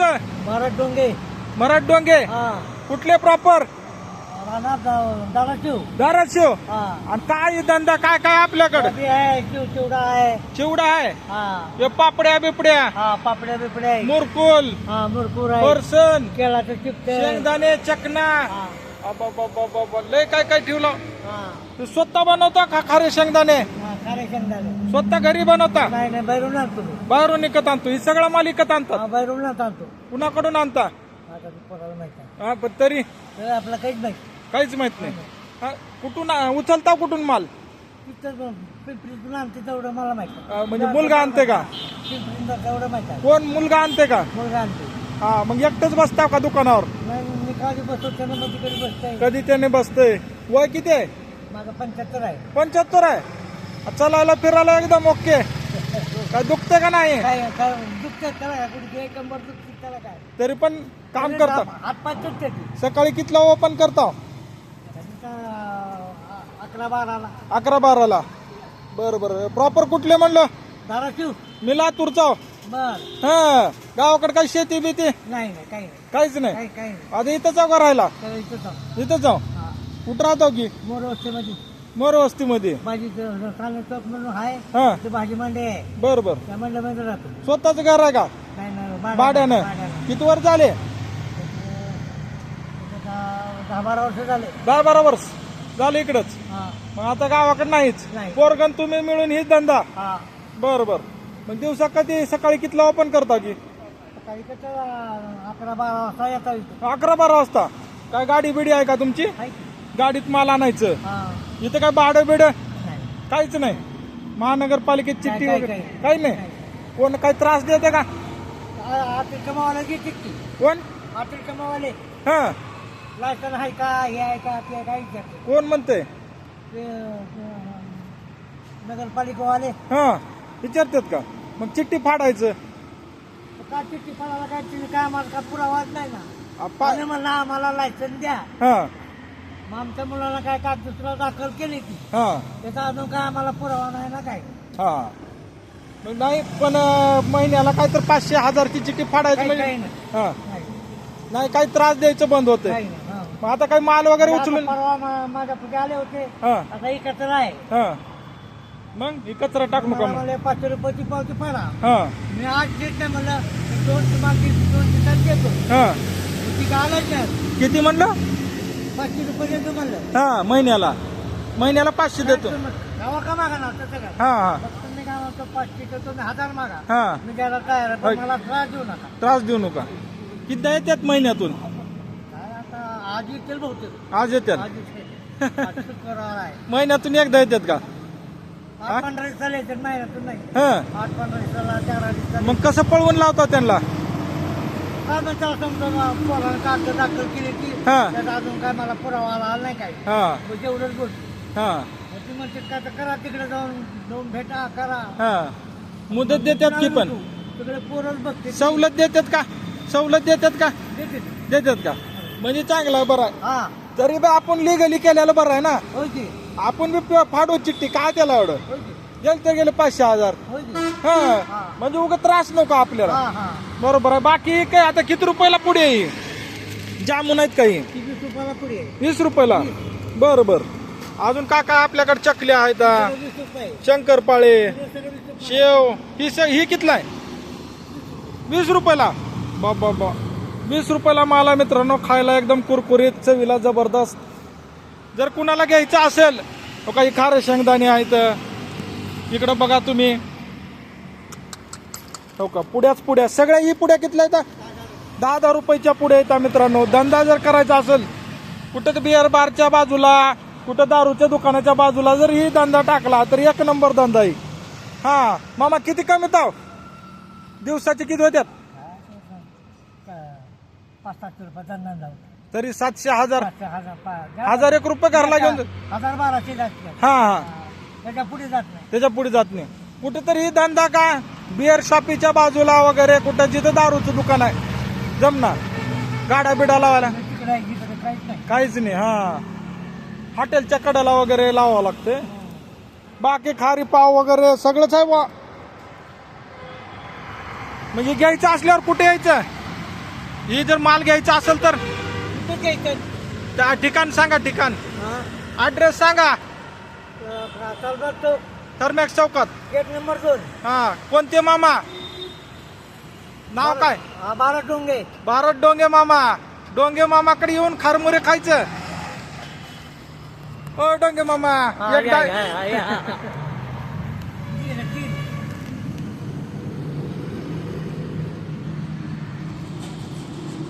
भारत डोंगे. मराठ डोंगे. हा. कुठले प्रॉपर धाराशिव. हा. आणि काय धंदा? काय काय आपल्याकडे? चिवडा आहे. चिवडा आहे? पापड्या बिपड्या? हा पापड्या बिपड्या आहे. मुरकुल. हा आहे. फरसन केळाचं चिप्स आहे शेंगदाणे चकना. हा. लय काय काय ठेवलं? हा. तू स्वतः बनवता का खारे शेंगदाणे? शेंगदाणे स्वतः घरी बनवता? नाही नाही बाहेरून आणतो मी. बाहेरून विकत आणतो. ही सगळा माल विकत आणतात? हा बाहेरून आणतो. कुणाकडून आणता? आता ते पोराला माहीत हा पण तरी? तर आपलं काहीच नाही. काहीच माहीत नाही. हा, कुठून आ- उचलता कुठून माल? तिथं पिंपरीतून आणते तेवढं मला माहीत आहे अं, म्हणजे मुलगा आणते का? पिंपरीतून तेवढं माहीत आहे कोण मुलगा आणते का? मुलगा आणते. हा मग एकटंच बसता का दुकानावर? नाही मी काळजी बसतो त्यानं मध्ये कधी बसतंय? कधी त्याने बसतय? वय किती आहे? माझं पंच्याहत्तर आहे. पंच्याहत्तर आहे? चलायला फिरायला एकदम ओके. काय दुखते का नाही? काय काय दुखतात त्याला काय? कुठे कंबर दुखते त्याला काय? तरी पण काम करता. तुटते सकाळी कितला ओपन करता? अकरा बाराला. अकरा बाराला. बर बर. प्रॉपर कुठले म्हणलं? धाराशिव. मी लातूरचा बर. हा. गावाकडे काही शेती बिती? नाही नाही काही नाही. काहीच नाही? काही काही नाही. आता इथं जाऊ का राहायला? इथं जाऊ. इथं जाऊ? कुठं राहतो की? मोर वस्तीमध्ये मोर वस्तीमध्ये. साने चौक म्हणून आहे हा. ते भाजी मांडे आहे. बर बर. त्या मंडळामध्ये राहतो. स्वतःच घर आहे का? नाही नाही भाड्यानं. भाड्यानं. किती वर्ष झाले? त्याचं दहा दहा बारा वर्ष झाले. दहा बारा वर्ष. झाले इकडच. हा. मग आता गावाकडे नाहीच. नाही. पोरगण तुम्ही मिळून हीच धंदा. हा. बर बर. मग दिवसा कधी सकाळी कितला ओपन करता की? सकाळी कसं अकरा बारा वाजता येता अकरा बारा वाजता. काय गाडी बिडी आहे का तुमची? आहे की? गाडीत माल आणायचं. हा. इथं काय बिड नाही. काहीच नाही. महानगरपालिकेत चिठ्ठी काय- वगैरे काय- काही नाही. कोण काही त्रास देते का? कमावाले घेते की कोण? आतील कमावाले हा. लायसन आहे का हे आहे का ते आहे का विचारते कोण म्हणते ते अं, नगरपालिकावाले. हा. विचारतात का? मग चिठ्ठी फाडायचं. का चिठ्ठी फळाला काय? तिने काय आम्हाला का पुरावाच नाही ना? आणि म्हणला आम्हाला लायसन द्या. हा. मग आमच्या मुलाला काय का दुसरा दाखल केली की हा. त्याचा अजून काय आम्हाला पुरावा नाही ना काय. हा. मग नाही पण अं, महिन्याला काय तर पाचशे हजारची चिठ्ठी फाडायची काही म्हणजे काही नाही. हा. नाही, नाही काही त्रास द्यायचं बंद होते काही नाही हा. मग आता काही माल वगैरे आता उचलून परवा मा- माझ्या पुढे आले होते. हा. आता एकत्र आहे. हा. मग ही कचरा टाकू मला मग म्हणले पाचशे रुपयाची पावती फाडा. हा. मी आज देत नाही म्हणलं दोन तुम्हाला दोन दिवसात देतो. हा. ती आलंच नाही किती म्हणलं? पाचशे रुपये देतो म्हणलं. हा महिन्याला. महिन्याला पाचशे देतो. गावा का मागा ना तसं काय हा हा. फक्त मी काय म्हणतो पाचशे देतो हजार मागा. हा. मी आहे, होय. पण मला त्रास देऊ नका. त्रास देऊ नका. किती येतात महिन्यातून? काय आता आज येतील बहुतेक. आज येतात आज येतील. आज शुक्रवार आहे. महिन्यातून एकदा येतात का? हा? आठ पंधरा दिवसाला येतात महिन्यातून नाही. हा. आठ पंधरा दिवसाला चार दिवसाला मग कसं पळवून लावता त्यांना? काय म्हणता समजा पोरानं कागद दाखल केली की हा. त्याचा अजून काय मला पुरावा आला नाही काय हा. मग जेवढंच गोष्ट हा. ती म्हणते काय तर करा तिकडे जाऊन जाऊन भेटा करा हा. मुदत देतात की पण? तिकडे पोरच बघते सवलत देतात का? सवलत देतात का? देते देतात का? म्हणजे चांगलं आहे बरं आहे. हा. तरी बी आपण लिगली केलेलं बरं आहे ना? होय की. आपण बी प- फाडू चिठ्ठी काय त्याला एवढं? होय की. गेलं तर गेले पाचशे हजार. होय की. हा. हा. म्हणजे उगा त्रास नको आपल्याला. हा हा. बरोबर आहे. बाकी काय आता किती रुपयाला पुढे आहे? जामून आहेत काही. वीस रुपयाला पुढे आहे. वीस रुपयाला? बर बर अजून काय काय आपल्याकडे चकल्या आहेत. सगळं वीस रुपये. शंकरपाळे हे शेव. ही स ही कितला आहे? वीस रुपयाला? बा बा बा. वीस रुपयाला मला मित्रांनो. खायला एकदम कुरकुरीत चवीला जबरदस्त. जर कुणाला घ्यायचं असेल तो काही खारे शेंगदाणे आहेत. इकडं बघा तुम्ही. हो का? पुड्याच पुड्या सगळ्या ही पुड्या कितल्या आहेत? दहा दहा रुपयाच्या पुढे येतात मित्रांनो. धंदा जर करायचा असेल कुठं बिअर बारच्या बाजूला कुठं दारूच्या दुकानाच्या बाजूला जर ही धंदा टाकला तर एक नंबर धंदा आहे. हा मामा किती कमी ताव दिवसाचे किती होत्यात? तरी सातशे हजार. हजार एक रुपये घरला घेऊन हजार बाराशे हा. हा. त्याच्या पुढे जात नाही. त्याच्या पुढे जात नाही. कुठेतरी ही धंदा का बिअर शॉपीच्या बाजूला वगैरे कुठं जिथं दारूचं दुकान आहे. जमणार. गाड्या बिडा लावायला. काहीच नाही हा. हॉटेलच्या कडाला वगैरे लावावं लागते. बाकी खारी पाव वगैरे सगळंच आहे बा म्हणजे घ्यायचं असल्यावर कुठे यायचं? ही जर माल घ्यायचा असेल तर? त्या ठिकाण सांगा ठिकाण. ऍड्रेस सांगा. थर्मॅक्स चौकात. गेट नंबर दोन हा कोणते मामा? नाव काय? हा बारा डोंगे. भारत डोंगे मामा. डोंगे मामाकडे येऊन खारमुरे खायचं. ओ डोंगे मामा हा, एक या, डाय- या, या, या.